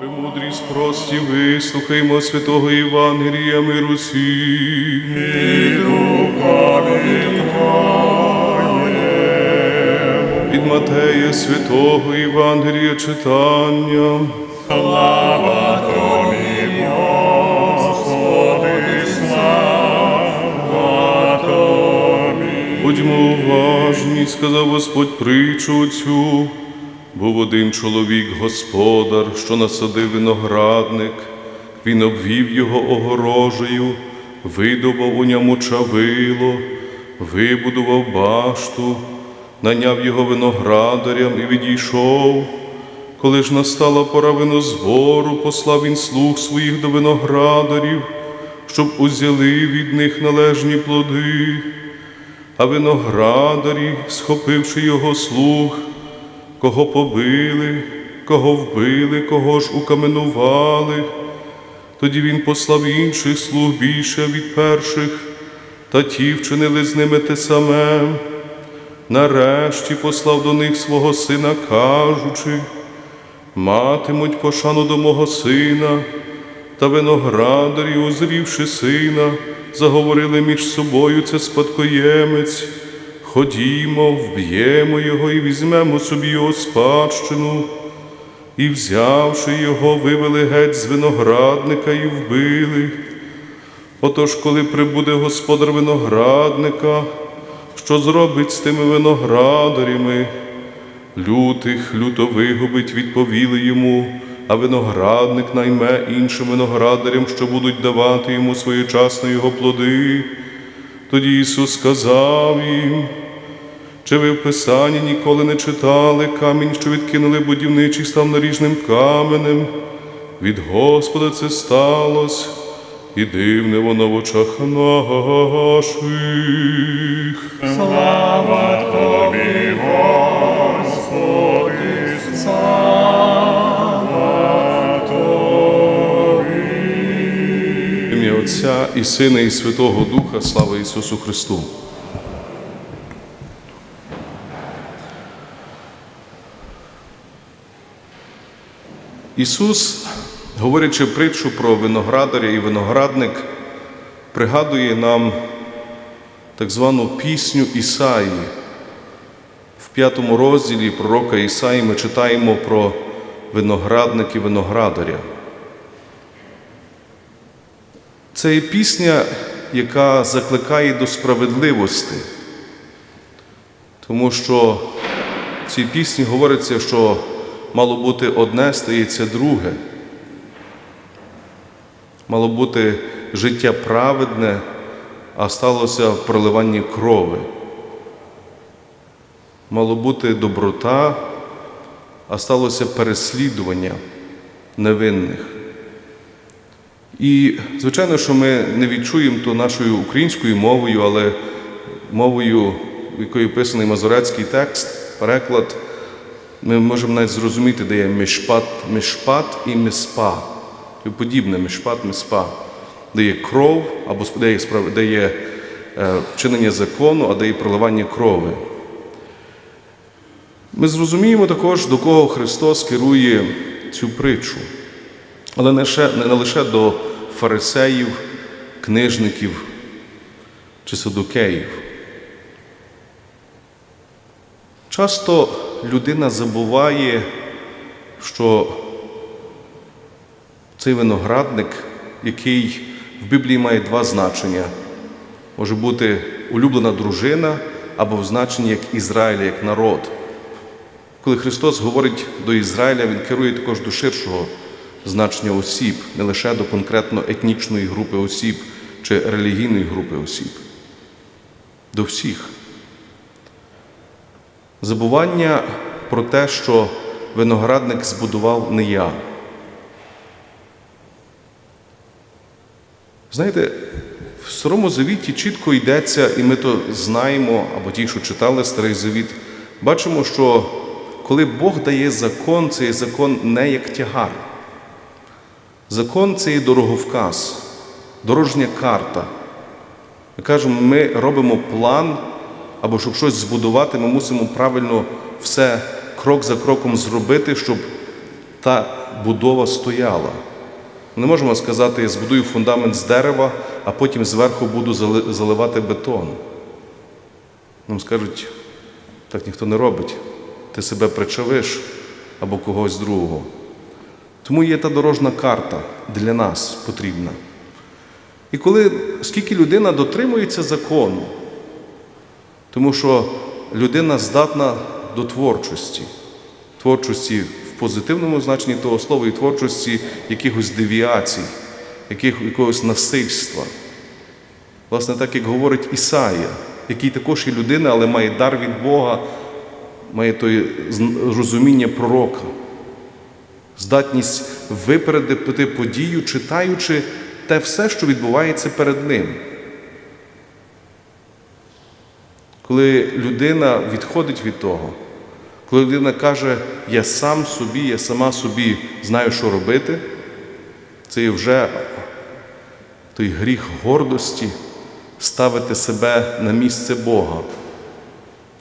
Премудрість прості, вислухаймо святого Євангелія миру всім. Від Матея святого Євангелія читання. Слава Тобі, Господи, слава Тобі. Будьмо уважні, сказав Господь притчу цю. Був один чоловік, господар, що насадив виноградник, він обвів його огорожею, видобав у ньому чавило, вибудував башту, наняв його виноградарям і відійшов. Коли ж настала пора винозбору, послав він слуг своїх до виноградарів, щоб узяли від них належні плоди. А виноградарі, схопивши його слуг, кого побили, кого вбили, кого ж укаменували. Тоді він послав інших слуг більше від перших, та ті вчинили з ними те саме. Нарешті послав до них свого сина, кажучи, матимуть пошану до мого сина, та виноградарі, узрівши сина, заговорили між собою це спадкоємець. Ходімо, вб'ємо його і візьмемо собі його спадщину. І, взявши його, вивели геть з виноградника і вбили. Отож, коли прибуде господар виноградника, що зробить з тими виноградарями? Лютих люто вигубить, відповіли йому, а виноградник найме іншим виноградарям, що будуть давати йому своєчасно його плоди. Тоді Ісус сказав їм, чи ви в Писанні ніколи не читали камінь, що відкинули будівничі, став наріжним каменем. Від Господа це сталося, і дивне воно в очах наших. Слава Тобі, Господи, слава Тобі. Ім'я Отця і Сина, і Святого Духа, слава Ісусу Христу. Ісус, говорячи притчу про виноградаря і виноградник, пригадує нам так звану пісню Ісаї. В п'ятому розділі пророка Ісаї ми читаємо про виноградник і виноградаря. Це є пісня, яка закликає до справедливості, тому що в цій пісні говориться, що мало бути одне, стається друге. Мало бути життя праведне, а сталося проливання крови. Мало бути доброта, а сталося переслідування невинних. І, звичайно, що ми не відчуємо то нашою українською мовою, але мовою, якою писаний мазурецький текст, переклад, ми можемо навіть зрозуміти, де є мішпат, мішпат і миспа. І подібне мішпат, миспа, де є кров, або де є, де є е, вчинення закону, а де є проливання крови. Ми зрозуміємо також, до кого Христос керує цю притчу. Але не, ще, не лише до фарисеїв, книжників чи садукеїв. Часто людина забуває, що цей виноградник, який в Біблії має два значення, може бути улюблена дружина або в значенні як Ізраїля, як народ. Коли Христос говорить до Ізраїля, Він керує також до ширшого значення осіб, не лише до конкретно етнічної групи осіб чи релігійної групи осіб, до всіх. Забування про те, що виноградник збудував не я. Знаєте, в Старому Завіті чітко йдеться, і ми то знаємо, або ті, що читали Старий Завіт, бачимо, що коли Бог дає закон, це є закон не як тягар. Закон це є дороговказ, дорожня карта. Ми кажемо, ми робимо план, або щоб щось збудувати, ми мусимо правильно все крок за кроком зробити, щоб та будова стояла. Не можемо сказати, я збудую фундамент з дерева, а потім зверху буду заливати бетон. Нам скажуть, так ніхто не робить. Ти себе причавиш або когось другого. Тому є та дорожна карта для нас потрібна. І коли скільки людина дотримується закону, тому що людина здатна до творчості, творчості в позитивному значенні того слова і творчості якихось девіацій, якогось насильства. Власне, так як говорить Ісаїя, який також є людина, але має дар від Бога, має той розуміння пророка, здатність випередити подію, читаючи те все, що відбувається перед ним. Коли людина відходить від того, коли людина каже, я сам собі, я сама собі знаю, що робити, це є вже той гріх гордості ставити себе на місце Бога.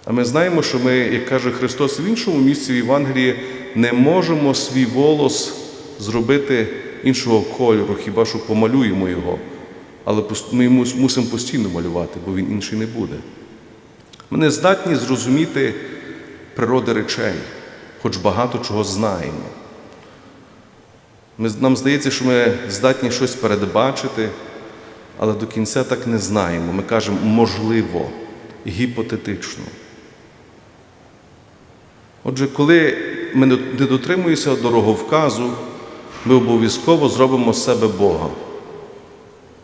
А ми знаємо, що ми, як каже Христос в іншому місці в Євангелії, не можемо свій волос зробити іншого кольору, хіба що помалюємо його. Але ми мусимо постійно малювати, бо він інший не буде. Ми не здатні зрозуміти природи речей, хоч багато чого знаємо. Ми, нам здається, що ми здатні щось передбачити, але до кінця так не знаємо. Ми кажемо можливо, гіпотетично. Отже, коли ми не дотримуємося дороговказу, ми обов'язково зробимо з себе Бога.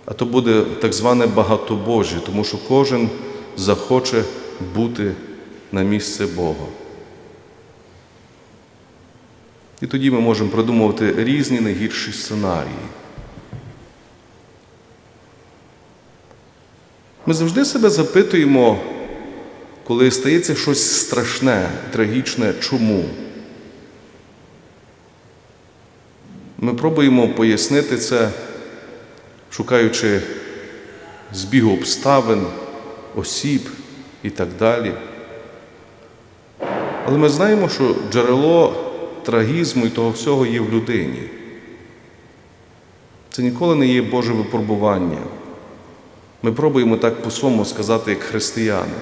А то буде так зване багатобожжя, тому що кожен захоче бути на місце Бога. І тоді ми можемо продумувати різні найгірші сценарії. Ми завжди себе запитуємо, коли стається щось страшне, трагічне, чому? Ми пробуємо пояснити це, шукаючи збігу обставин, осіб і так далі. Але ми знаємо, що джерело трагізму і того всього є в людині. Це ніколи не є Боже випробування. Ми пробуємо так по-своєму сказати, як християни.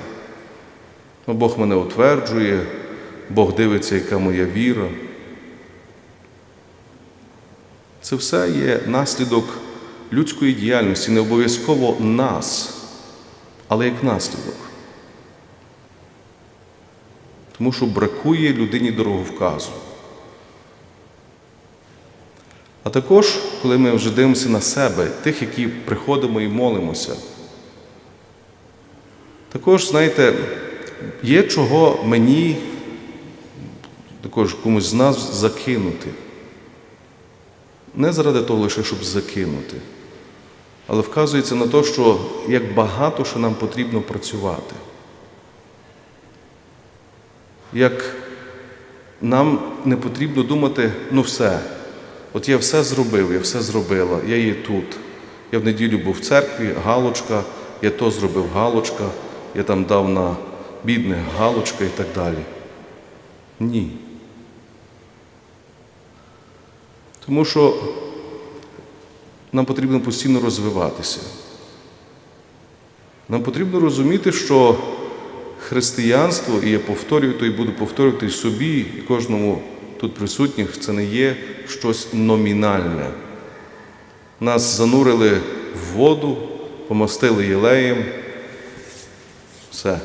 Ну, Бог мене утверджує, Бог дивиться, яка моя віра. Це все є наслідок людської діяльності, не обов'язково нас, але як наслідок. Тому що бракує людині дороговказу. А також, коли ми вже дивимося на себе, тих, які приходимо і молимося, також, знаєте, є чого мені, також комусь з нас закинути. Не заради того лише, щоб закинути, але вказується на те, що як багато що нам потрібно працювати. Як нам не потрібно думати, ну все, от я все зробив, я все зробила, я є тут. Я в неділю був в церкві, галочка, я то зробив галочка, я там дав на бідних галочка і так далі. Ні. Тому що нам потрібно постійно розвиватися. Нам потрібно розуміти, що християнство, і я повторюю, то і буду повторювати собі, і кожному тут присутніх, це не є щось номінальне. Нас занурили в воду, помастили єлеєм. Все.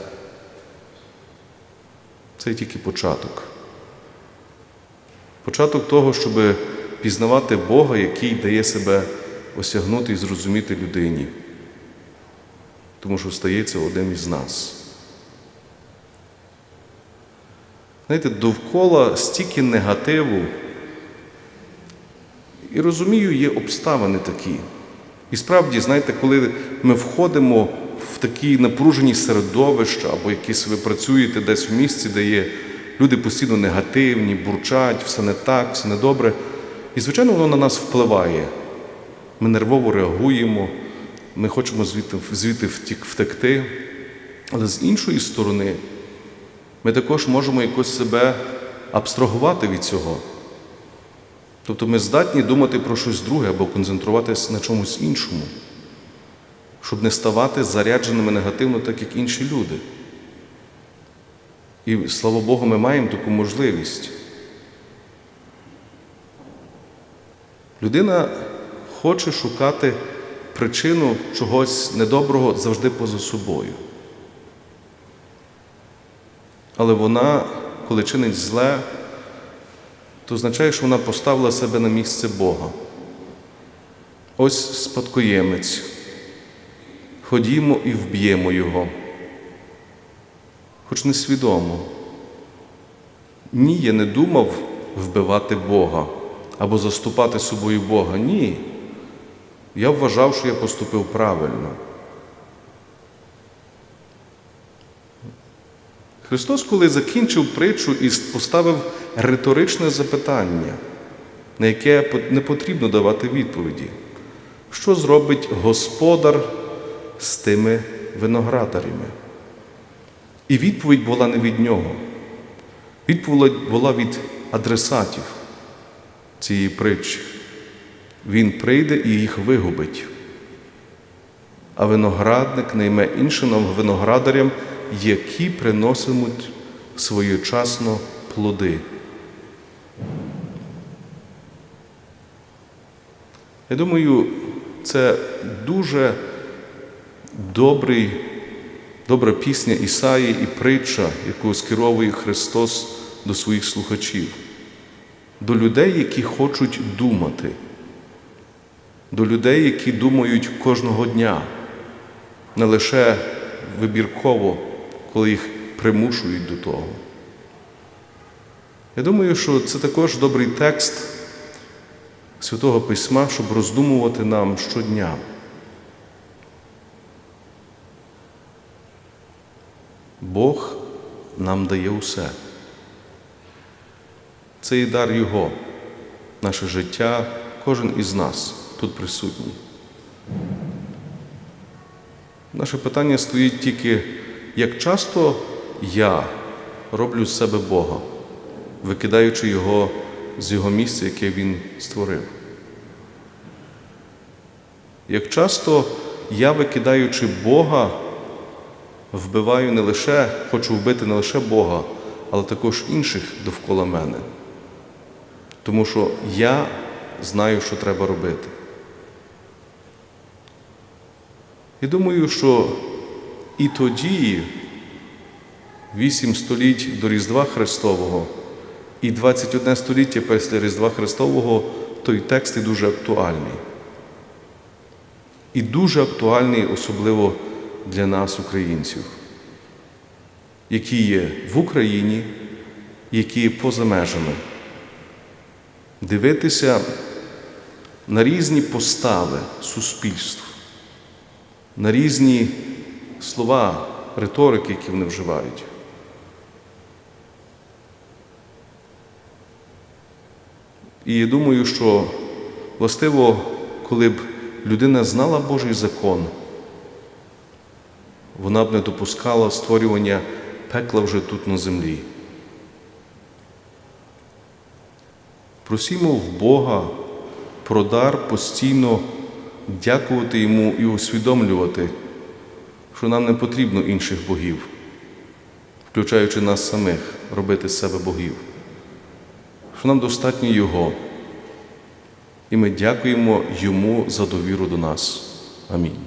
Це тільки початок. Початок того, щоб пізнавати Бога, який дає себе осягнути і зрозуміти людині. Тому що стається одним із нас. Знаєте, довкола стільки негативу. І розумію, є обставини такі. І справді, знаєте, коли ми входимо в такі напружені середовища, або якісь ви працюєте десь в місці, де є люди постійно негативні, бурчать, все не так, все не добре. І, звичайно, воно на нас впливає. Ми нервово реагуємо, ми хочемо звідти, звідти втекти. Але з іншої сторони, ми також можемо якось себе абстрагувати від цього. Тобто ми здатні думати про щось друге або концентруватися на чомусь іншому, щоб не ставати зарядженими негативно, так як інші люди. І слава Богу, ми маємо таку можливість. Людина хоче шукати причину чогось недоброго завжди поза собою. Але вона, коли чинить зле, то означає, що вона поставила себе на місце Бога. Ось спадкоємець. Ходімо і вб'ємо його. Хоч несвідомо. Ні, я не думав вбивати Бога або заступати собою Бога. Ні. Я вважав, що я поступив правильно. Христос, коли закінчив притчу і поставив риторичне запитання, на яке не потрібно давати відповіді, що зробить Господар з тими виноградарями? І відповідь була не від нього. Відповідь була від адресатів цієї притчі. Він прийде і їх вигубить. А виноградник найме іншим виноградарям, які приносимуть своєчасно плоди. Я думаю, це дуже добрий, добра пісня Ісаї і притча, яку скеровує Христос до своїх слухачів, до людей, які хочуть думати, до людей, які думають кожного дня, не лише вибірково, коли їх примушують до того. Я думаю, що це також добрий текст Святого Письма, щоб роздумувати нам щодня. Бог нам дає усе. Це і дар Його, наше життя, кожен із нас тут присутній. Наше питання стоїть тільки, як часто я роблю з себе Бога, викидаючи Його з Його місця, яке Він створив. Як часто я, викидаючи Бога, вбиваю не лише, хочу вбити не лише Бога, але також інших довкола мене. Тому що я знаю, що треба робити. І думаю, що і тоді, вісім століть до Різдва Христового і 21 століття після Різдва Христового той текст і дуже актуальний. І дуже актуальний, особливо для нас, українців, які є в Україні, які є поза межами. Дивитися на різні постави суспільств, на різні слова, риторики, які вони вживають. І я думаю, що властиво, коли б людина знала Божий закон, вона б не допускала створювання пекла вже тут на землі. Просімо в Бога про дар постійно дякувати Йому і усвідомлювати, що нам не потрібно інших богів, включаючи нас самих, робити з себе богів, що нам достатньо Його. І ми дякуємо Йому за довіру до нас. Амінь.